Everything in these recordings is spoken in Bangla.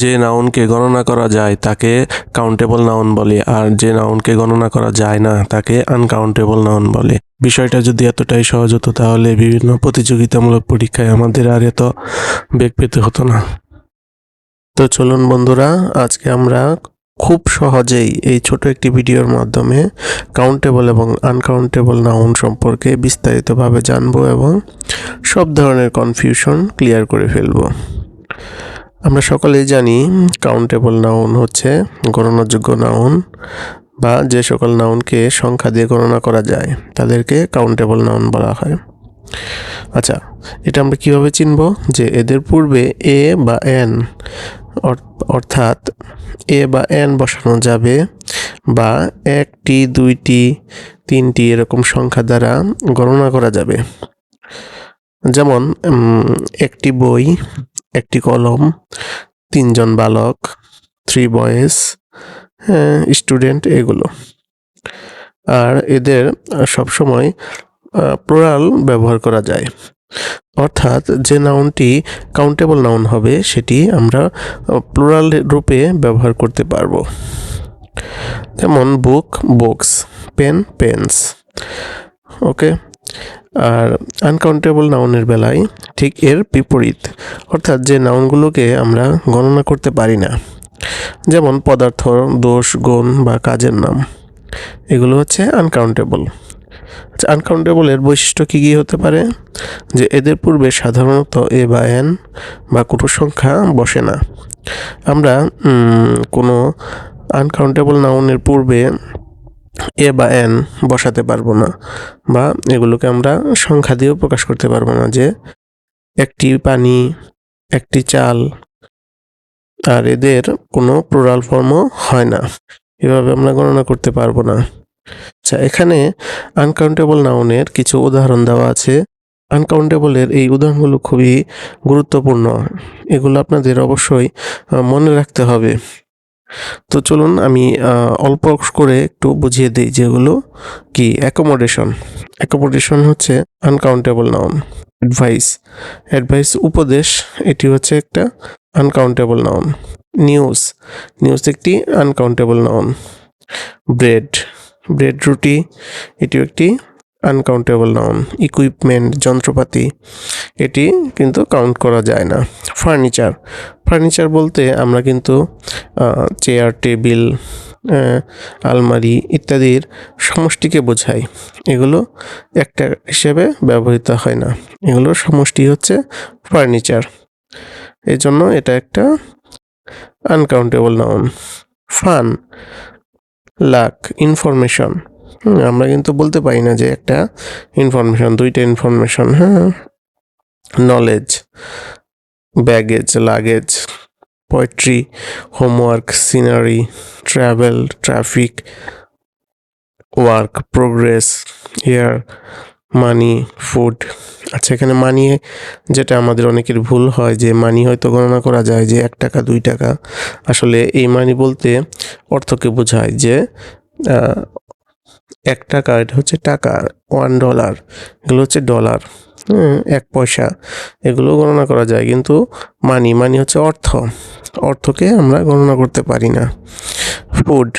যে নাউনকে গণনা করা যায় তাকে কাউন্টেবল নাউন বলে, আর যে নাউনকে গণনা করা যায় না তাকে আনকাউন্টেবল নাউন বলে। বিষয়টা যদি এতটাই সহজ হতো তাহলে বিভিন্ন প্রতিযোগিতামূলক পরীক্ষায় আমাদের আর এত বেগ পেতে হতো না। তো চলুন বন্ধুরা, আজকে আমরা খুব সহজেই এই ছোট একটি ভিডিওর মাধ্যমে কাউন্টেবল এবং আনকাউন্টেবল নাউন সম্পর্কে বিস্তারিতভাবে জানব এবং সব ধরনের কনফিউশন ক্লিয়ার করে ফেলব। আমরা সকলেই জানি কাউন্টেবল নাউন হচ্ছে গণনাযোগ্য নাউন বা যে সকল নাউনকে সংখ্যা দিয়ে গণনা করা যায়, তাদেরকে কাউন্টেবল নাউন বলা হয়। আচ্ছা এটা আমরা কীভাবে চিনব? যে এদের পূর্বে এ বা এন অর্থাৎ এ বা এন বসানো যাবে বা একটি, দুইটি, তিনটি এরকম সংখ্যা দ্বারা গণনা করা যাবে। যেমন একটি বই একটি কলম, তিনজন বালক থ্রি বয়েস স্টুডেন্ট এগুলো। আর এদের সবসময় প্লোরাল ব্যবহার করা যায়। অর্থাৎ যে নাউনটি কাউন্টেবল নাউন হবে, সেটি আমরা প্লোরাল রূপে ব্যবহার করতে পারব। যেমন book books pen pens okay আর আনকাউন্টেবল নাউনের বেলায় ঠিক এর বিপরীত, অর্থাৎ যে নাউনগুলোকে আমরা গণনা করতে পারি না, যেমন পদার্থ, দোষ, গুণ বা কাজের নাম, এগুলো হচ্ছে আনকাউন্টেবল আচ্ছা আনকাউন্টেবলের বৈশিষ্ট্য কী কী হতে পারে? যে এদের পূর্বে সাধারণত এ বা এন বা কোনো সংখ্যা বসে না। আমরা কোনো আনকাউন্টেবল নাউনের পূর্বে এ বা এন বসাতে পারব না বা এগুলোকে আমরা সংখ্যা দিয়েও প্রকাশ করতে পারব না যে একটি পানি, একটি চাল আর এদের কোনো প্লোরাল ফর্মও হয় না। এভাবে আমরা গণনা করতে পারব না। আচ্ছা এখানে আনকাউন্টেবল নাউনের কিছু উদাহরণ দেওয়া আছে। আনকাউন্টেবলের এই উদাহরণগুলো খুবই গুরুত্বপূর্ণ। এগুলো আপনাদের অবশ্যই মনে রাখতে হবে। তো চলুন আমি অল্প করে একটু বুঝিয়ে দিই যেগুলো কি অ্যাকোমোডেশন অ্যাকোমোডেশন হচ্ছে আনকাউন্টেবল নাউন অ্যাডভাইস অ্যাডভাইস উপদেশ, এটি হচ্ছে একটা আনকাউন্টেবল নাউন নিউজ নিউজ একটি আনকাউন্টেবল নাউন ব্রেড ব্রেড রুটি, এটিও একটি আনকাউন্টেবল নাউন ইকুইপমেন্ট যন্ত্রপাতি, এটি কিন্তু কাউন্ট করা যায় না। ফার্নিচার ফার্নিচার বলতে আমরা কিন্তু চেয়ার টেবিল আলমারি ইত্যাদির সমষ্টিকে বোঝাই। এগুলো একটা হিসেবে ব্যবহৃত হয় না। এগুলোর সমষ্টি হচ্ছে ফার্নিচার এই জন্য এটা একটা uncountable noun fun luck information আমরা কিন্তু বলতে পারি না যে একটা ইনফরমেশন দুইটা ইনফরমেশন হ্যাঁ knowledge baggage luggage poetry homework scenery travel traffic work progress hair money food আচ্ছা এখানে মানি যেটা আমাদের অনেকের ভুল হয় যে মানি হয়তো গণনা করা যায় যে এক টাকা, দুই টাকা। আসলে এই মানি বলতে অর্থকে বোঝায় যে এক টাকা এটা হচ্ছে টাকা ওয়ান ডলার এগুলো হচ্ছে ডলার এক পয়সা, এগুলো গণনা করা যায়। কিন্তু মানি মানি হচ্ছে অর্থ, অর্থকে আমরা গণনা করতে পারি না। ফুড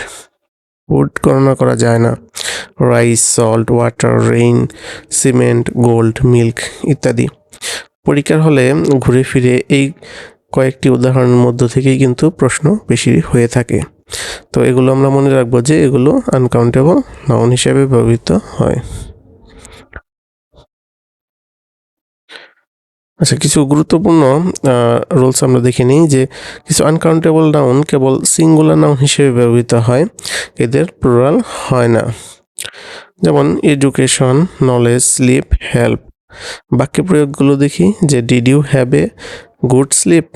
ফুড গণনা করা যায় না। Rice salt water rain cement gold milk ইত্যাদি। পরীক্ষার হলে ঘুরে ফিরে এই কয়েকটি উদাহরণের মধ্য থেকেই কিন্তু প্রশ্ন বেশি হয়ে থাকে। তো এগুলো আমরা মনে রাখব যে এগুলো আনকাউন্টেবল নাউন হিসেবে ব্যবহৃত হয়। আচ্ছা কিছু গুরুত্বপূর্ণ রুলস আমরা দেখে নিই যে কিছু আনকাউন্টেবল নাউন কেবল সিঙ্গুলার নাউন হিসেবে ব্যবহৃত হয়, এদের প্লুরাল হয় না। যেমন এডুকেশন নলেজ স্লিপ হেল্প বাক্য প্রয়োগগুলো দেখি, যে did you have a good sleep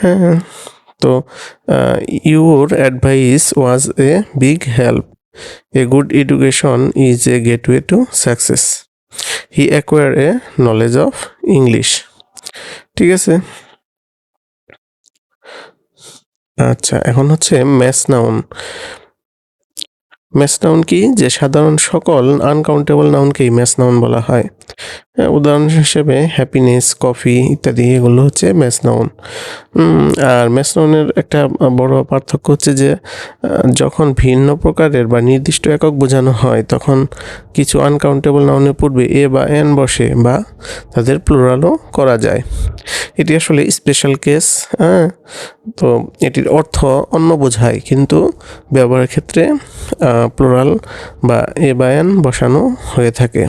হ্যাঁ তো your advice was a big help a good education is a gateway to success he acquire a knowledge of English ঠিক আছে? আচ্ছা এখন হচ্ছে ম্যাস নাউন ম্যাস নাউন কি? যে সাধারণ সকল আনকাউন্টেবল নাউনকেই ম্যাচ নাউন বলা হয়। উদাহরণ হিসেবে হ্যাপিনেস কফি ইত্যাদি এগুলো হচ্ছে ম্যাচ নাউন আর ম্যাচ নাউনের একটা বড় পার্থক্য হচ্ছে যে যখন ভিন্ন প্রকারের বা নির্দিষ্ট একক বোঝানো হয়, তখন কিছু আনকাউন্টেবল নাউনের পূর্বে এ বা এন বসে বা তাদের প্লুরালও করা যায়। এটি আসলে স্পেশাল কেস হ্যাঁ? তো এটির অর্থ অন্য বোঝায়, কিন্তু ব্যবহারের ক্ষেত্রে প্লোরাল বা এ বা এন বসানো হয়ে থাকে।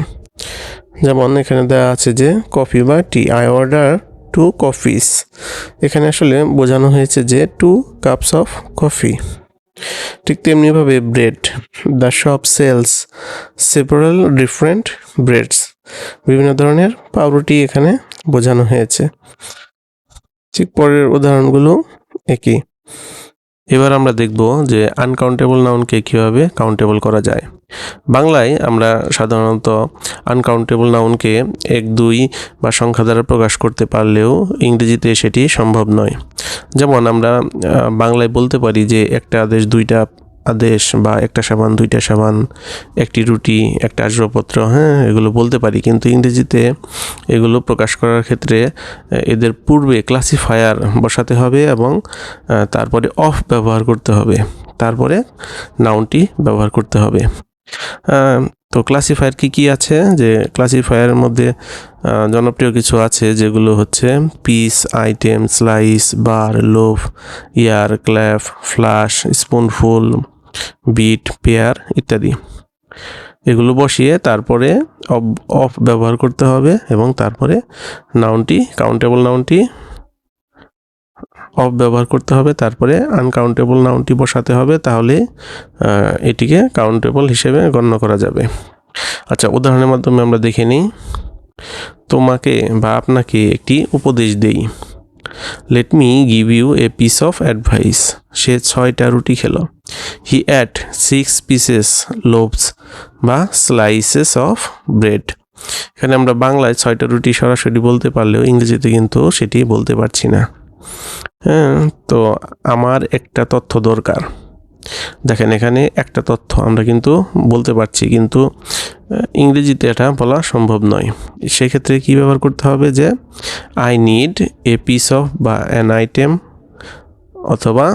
যেমন এখানে দেওয়া আছে যে কফি বা tea I order two coffees এখানে আসলে বোঝানো হয়েছে যে টু কাপস অফ কফি ঠিক তেমনিভাবে bread the shop sells several different breads বিভিন্ন ধরনের পাউরুটি এখানে বোঝানো হয়েছে। ঠিক পরের উদাহরণগুলো একই। এবার আমরা দেখব যে আনকাউন্টেবল নাউনকে কীভাবে কাউন্টেবল করা যায়। বাংলায় আমরা সাধারণত আনকাউন্টেবল নাউনকে এক, দুই বা সংখ্যা দ্বারা প্রকাশ করতে পারলেও ইংরেজিতে সেটি সম্ভব নয়। যেমন আমরা বাংলায় বলতে পারি যে একটা আদেশ দুইটা আদেশ বা একটা সাবান, দুইটা সাবান, একটি রুটি, একটা আসবাবপত্র হ্যাঁ এগুলো বলতে পারি। কিন্তু ইংরেজিতে এগুলো প্রকাশ করার ক্ষেত্রে এদের পূর্বে ক্লাসিফায়ার বসাতে হবে এবং তারপরে অফ ব্যবহার করতে হবে। তারপরে নাউনটি ব্যবহার করতে হবে। তো ক্লাসিফায়ার কি কি আছে? যে ক্লাসিফায়ারের মধ্যে জনপ্রিয় কিছু আছে, যেগুলো হচ্ছে piece item slice bar loaf ear clap flash spoonful bit, pair ইত্যাদি। এগুলো বসিয়ে তারপরে অফ ব্যবহার করতে হবে এবং তারপরে নাউনটি কাউন্টেবল নাউনটি অফ ব্যবহার করতে হবে। তারপরে আনকাউন্টেবল নাউনটি বসাতে হবে তাহলে এটিকে কাউন্টেবল হিসেবে গণ্য করা যাবে। আচ্ছা উদাহরণের মাধ্যমে আমরা দেখে নিই। তোমাকে বা আপনাকে একটি উপদেশ দেই। Let me give you a piece of advice সে ছয়টা রুটি খেলো। He ate six pieces loaves বা স্লাইসেস অফ ব্রেড এখানে আমরা বাংলায় ছয়টা রুটি সরাসরি বলতে পারলেও ইংরেজিতে কিন্তু সেটি বলতে পারছি না। হ্যাঁ তো আমার একটা তথ্য দরকার। দেখেন, এখানে একটা তথ্য আমরা কিন্তু বলতে পারছি, কিন্তু ইংরেজিতে এটা বলা সম্ভব নয়। সেক্ষেত্রে কী ব্যবহার করতে হবে যে I need a piece of বা অ্যান আইটেম অথবা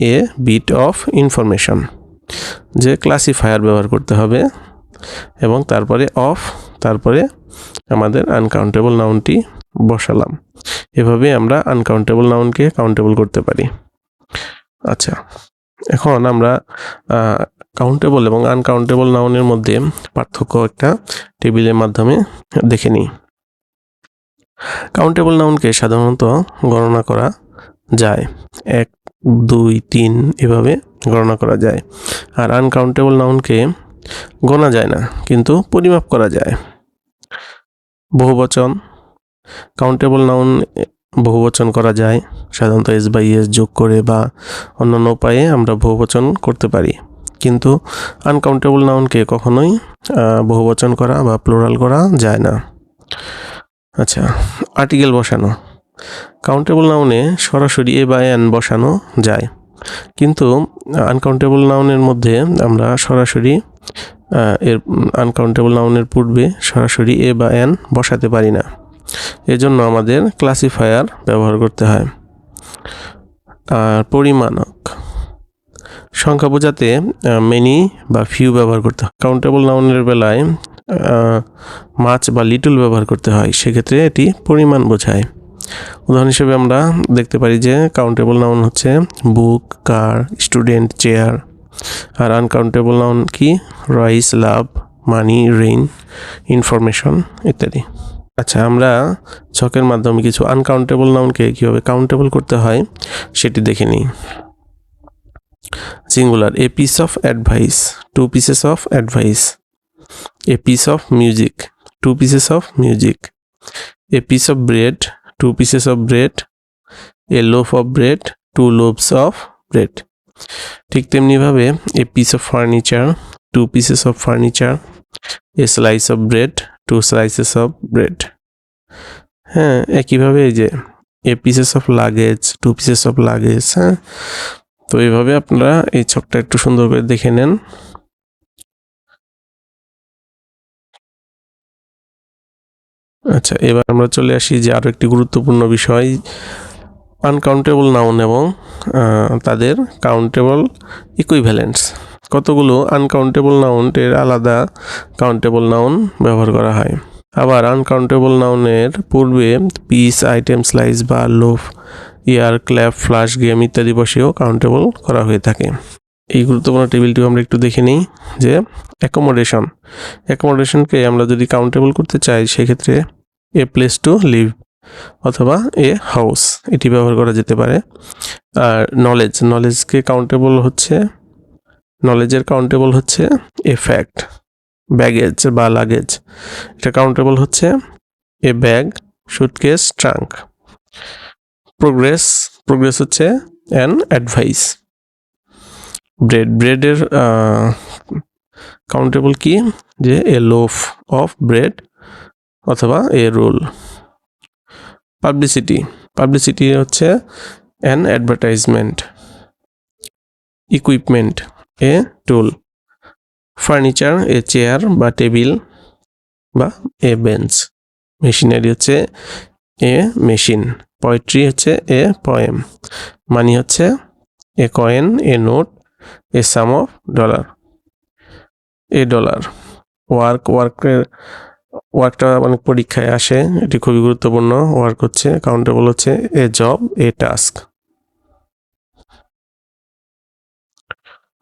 এ বিট অফ ইনফরমেশন যে ক্লাসিফায়ার ব্যবহার করতে হবে, এবং তারপরে অফ তারপরে আমাদের আনকাউন্টেবল নাউনটি বসালাম। এভাবে আমরা আনকাউন্টেবল নাউনকে কাউন্টেবল করতে পারি। আচ্ছা এখন আমরা কাউন্টেবল এবং আনকাউন্টেবল নাউনের মধ্যে পার্থক্য একটা টেবিলের মাধ্যমে দেখে নিই। কাউন্টেবল নাউনকে সাধারণত গণনা করা যায়। এক দুই, তিন এভাবে গণনা করা যায়। আর আনকাউন্টেবল নাউনকে গোনা যায় না, কিন্তু পরিমাপ করা যায়। বহুবচন কাউন্টেবল নাউন বহুবচন করা যায়, সাধারণত এস বাই এস যোগ করে বা অন্যান্য উপায়ে আমরা বহুবচন করতে পারি। কিন্তু আনকাউন্টেবল নাউনকে কখনোই বহুবচন করা বা প্লোরাল করা যায় না। আচ্ছা আর্টিকেল বসানো। কাউন্টেবল নাউনে সরাসরি এ বা এন বসানো যায়। কিন্তু আনকাউন্টেবল নাউনের মধ্যে আমরা সরাসরি এর আনকাউন্টেবল নাউনের পূর্বে সরাসরি এ বা এন বসাতে পারি না। এজন্য আমাদের ক্লাসিফায়ার ব্যবহার করতে হয়। আর পরিমাণক। সংখ্যা বোঝাতে মেনি বা ফিউ ব্যবহার করতে হয়। কাউন্টেবল নাউনের বেলায় মাছ বা লিটল ব্যবহার করতে হয়। সেক্ষেত্রে এটি পরিমাণ বোঝায়। উদাহরণ হিসেবে আমরা দেখতে পারি যে কাউন্টেবল নাউন হচ্ছে বুক কার স্টুডেন্ট চেয়ার আর আনকাউন্টেবল নাউন কি? Rice love money rain information ইত্যাদি। আচ্ছা আমরা ছকের মাধ্যমে কিছু আনকাউন্টেবল নাউনকে কীভাবে কাউন্টেবল করতে হয় সেটি দেখে নিই। Singular a piece of advice two pieces of advice a piece of music two pieces of music a piece of bread two pieces of bread a loaf of bread two loaves of bread ঠিক তেমনিভাবে a piece of furniture two pieces of furniture a slice of bread two slices of bread হ্যাঁ একইভাবে এই যে a pieces of luggage two pieces of luggage হ্যাঁ? তো এইভাবে আপনারা এই ছকটা একটু সুন্দর করে দেখে নেন। আচ্ছা এবার আমরা চলে আসি যে আরও একটি গুরুত্বপূর্ণ বিষয় আনকাউন্টেবল নাউন এবং তাদের কাউন্টেবল ইকুইভ্যালেন্টস কতগুলো আনকাউন্টেবল নাউন এর আলাদা কাউন্টেবল নাউন ব্যবহার করা হয়? আবার আনকাউন্টেবল নাউনের পূর্বে পিস আইটেম স্লাইস বা loaf ear clap flash game ইত্যাদি বসেও কাউন্টেবল করা হয়ে থাকে। এই গুরুত্বপূর্ণ টেবিলটিও আমরা একটু দেখে নিই যে অ্যাকোমোডেশন অ্যাকোমোডেশনকে আমরা যদি কাউন্টেবল করতে চাই, সেক্ষেত্রে এ প্লেস টু লিভ অথবা এ হাউস এটি ব্যবহার করা যেতে পারে। আর নলেজ নলেজকে কাউন্টেবল হচ্ছে নলেজের কাউন্টেবল হচ্ছে এ ফ্যাক্ট ব্যাগেজ বা লাগেজ এটা কাউন্টেবল হচ্ছে a bag suitcase trunk progress progress হচ্ছে অ্যান অ্যাডভাইস ব্রেড ব্রেডের কাউন্টেবল কি? যে এ লোফ অফ ব্রেড অথবা এ রোল পাবলিসিটি পাবলিসিটি হচ্ছে an advertisement equipment a tool furniture a chair বা টেবিল বা এ বেঞ্চ মেশিনারি হচ্ছে এ মেশিন পয়েট্রি হচ্ছে এ পয়েম মানি হচ্ছে a coin a note a sum of dollar a dollar work ওয়ার্কের ওয়ার্কটা অনেক পরীক্ষায় আসে, এটি খুবই গুরুত্বপূর্ণ। ওয়ার্ক হচ্ছে কাউন্টেবল হচ্ছে এ জব এ টাস্ক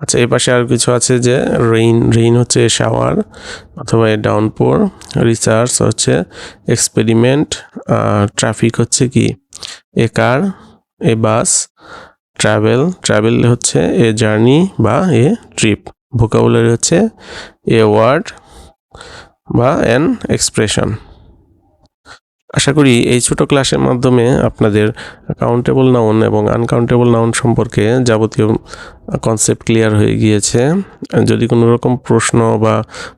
আচ্ছা এই পাশে আর কিছু আছে যে রেইন রেইন হচ্ছে শাওয়ার অথবা এ ডাউনপোর রিসার্চ হচ্ছে এক্সপেরিমেন্ট ট্রাফিক হচ্ছে কি? এ কার এ বাস ট্রাভেল ট্রাভেল হচ্ছে এ জার্নি বা এ ট্রিপ ভোকাবুলারি হচ্ছে এ ওয়ার্ড বা অ্যান এক্সপ্রেশন আশা করি এই ছোট ক্লাসের মাধ্যমে আপনাদের কাউন্টেবল নাউন এবং আনকাউন্টেবল নাউন সম্পর্কে যাবতীয় কনসেপ্ট ক্লিয়ার হয়ে গিয়েছে। যদি কোনো রকম প্রশ্ন বা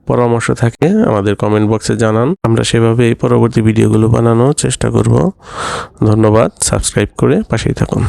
পরামর্শ থাকে, আমাদের কমেন্ট বক্সে জানান। আমরা সেভাবে এই পরবর্তী ভিডিওগুলো বানানোর চেষ্টা করব। ধন্যবাদ। সাবস্ক্রাইব করে পাশেই থাকুন।